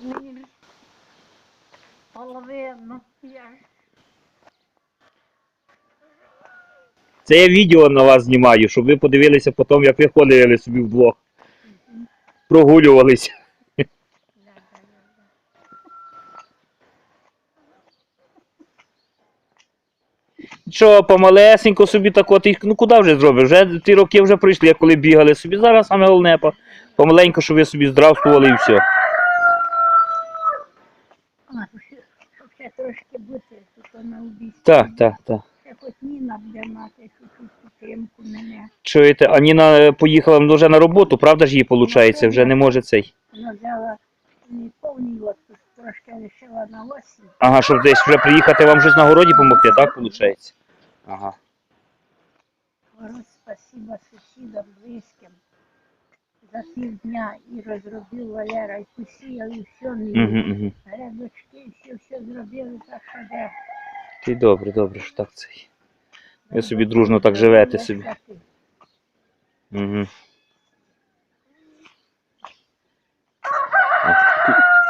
ж половину. Я Це я відео на вас знімаю, щоб ви подивилися потім, як ви ходили собі вдвох. Прогулювалися. Що, помалесенько собі так от, ну куди вже зробиш? Вже ті роки вже пройшли, коли бігали собі. Зараз саме головне, помаленько, щоб ви собі здравствували і все. Ще- трошки бути, тут на убійстві. Так, так, так. Ще хоч Ніна буде мати чуть-чуть підтримку мене. Чуєте, а Ніна е, поїхала вже на роботу, правда ж їй виходить? Вже не може цей. Вона взяла не повний отпуск, трошки лишила на осінь. Ага, щоб десь вже приїхати вам щось на городі допомогти, так виходить? Ага. Говорю, спасибо сусідам близьким за півдня і розробив Валера, і посіяв, і все угу. Грядочки, і все, все зробили Ти добре, добре, що так цей. Ви собі дружно так живете собі. Угу.